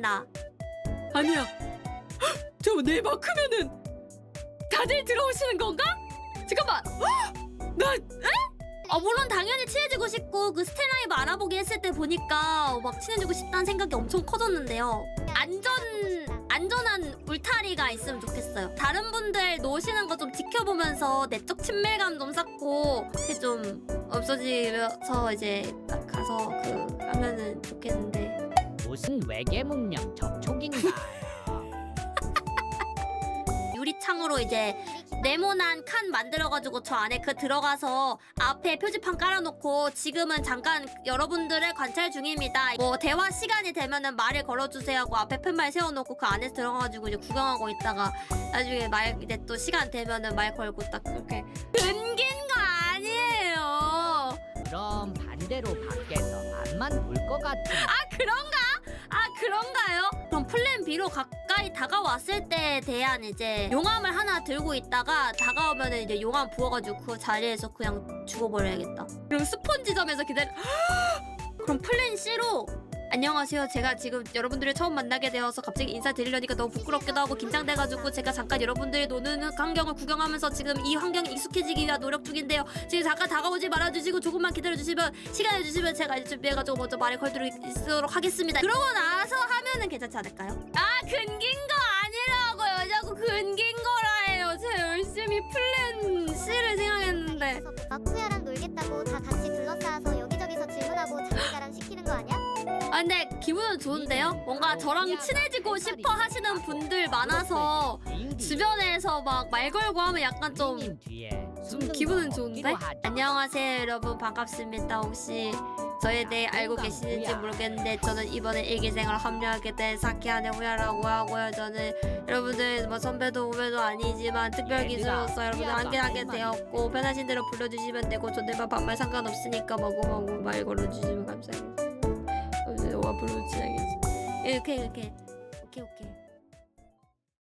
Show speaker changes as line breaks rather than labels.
한다.
아니야. 저내 마크면은 다들 들어오시는 건가? 잠깐만.
나아 물론 당연히 친해지고 싶고 그 스텔라이브 알아보기 했을 때 보니까 막 친해지고 싶다는 생각이 엄청 커졌는데요. 안전 안전한 울타리가 있으면 좋겠어요. 다른 분들 노시는 거 좀 지켜보면서 내적 친밀감 좀 쌓고 이렇게 좀 없어지면서 이제 딱 가서 그 하면은 좋겠는데.
무슨 외계 문명 접촉인가요?
유리창으로 이제 네모난 칸 만들어가지고 저 안에 그 들어가서 앞에 표지판 깔아놓고 지금은 잠깐 여러분들의 관찰 중입니다. 뭐 대화 시간이 되면은 말을 걸어주세요 하고 앞에 팻말 세워놓고 그 안에 들어가가지고 이제 구경하고 있다가 나중에 말 이제 또 시간 되면은 말 걸고 딱 그렇게 끊긴 거 아니에요.
그럼 반대로 밖에서 앞만 볼 것 같은
아 그런가? 가까이 다가왔을 때에 대한 이제 용암을 하나 들고 있다가 다가오면 이제 용암 부어가지고 그 자리에서 그냥 죽어버려야겠다. 그럼 스폰지점에서 기다려. 그럼 플랜 C로 안녕하세요. 제가 지금 여러분들을 처음 만나게 되어서 갑자기 인사드리려니까 너무 부끄럽기도 하고 긴장돼가지고 제가 잠깐 여러분들이 노는 환경을 구경하면서 지금 이 환경에 익숙해지기 위한 노력 중인데요. 지금 잠깐 다가오지 말아주시고 조금만 기다려주시면 시간을 주시면 제가 이제 준비해가지고 먼저 말을 걸도록 하겠습니다. 그러고 나서 괜찮지 않을까요? 아 근긴 거 아니라고요. 자꾸 근긴 거라 해요. 제가 열심히 플랜 C를 생각했는데.
마쿠야랑 놀겠다고 다 같이 둘러싸서 여기저기서 질문하고 자기가랑 시키는 거 아니야?
아 근데 기분은 좋은데요? 뭔가 저랑 친해지고 싶어 하시는 분들 많아서 주변에서 막 말 걸고 하면 약간 좀 좀 기분은 좋은데? 안녕하세요 여러분 반갑습니다 혹시 저에 대해 알고 계시는지 모르겠는데 저는 이번에 일기생으로 합류하게 된 사키아네 후야라고 하고요. 저는 여러분들 뭐 선배도 후배도 아니지만 특별 기수로서 여러분들 함께하게 되었고 편하신 대로 불러주시면 되고 존댓말 반말 상관없으니까 마구마구 말 걸어주시면 감사하겠습니다. 여러분들 영화 불러주시겠습니다 이렇게 이렇게 오케이 오케이